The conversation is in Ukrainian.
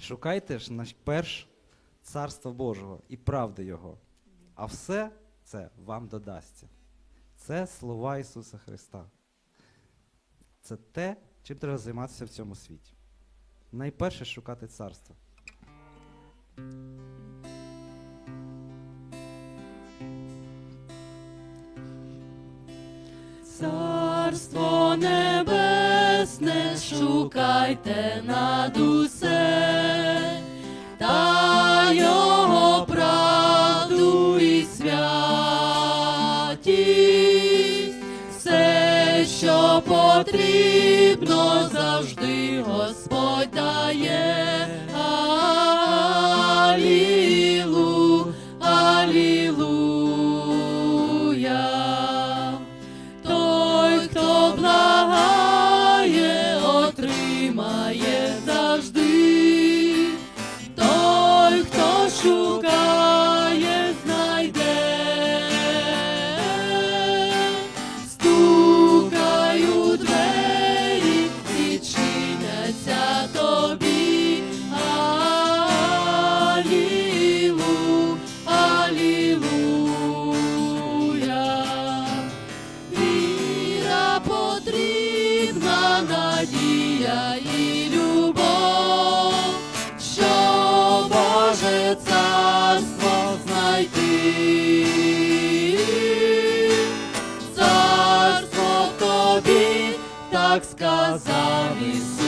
Шукайте ж найперш царство Божого і правди Його, а все це вам додасться. Це слова Ісуса Христа. Це те, чим треба займатися в цьому світі. Найперше шукати царство. Царство небесне шукайте над усе, що потрібно, завжди Господь дає. Алілу, алілуя. Той, хто благає, отримає надія і любов, що Боже царство знайти. Царство тобі, так сказав Ісус.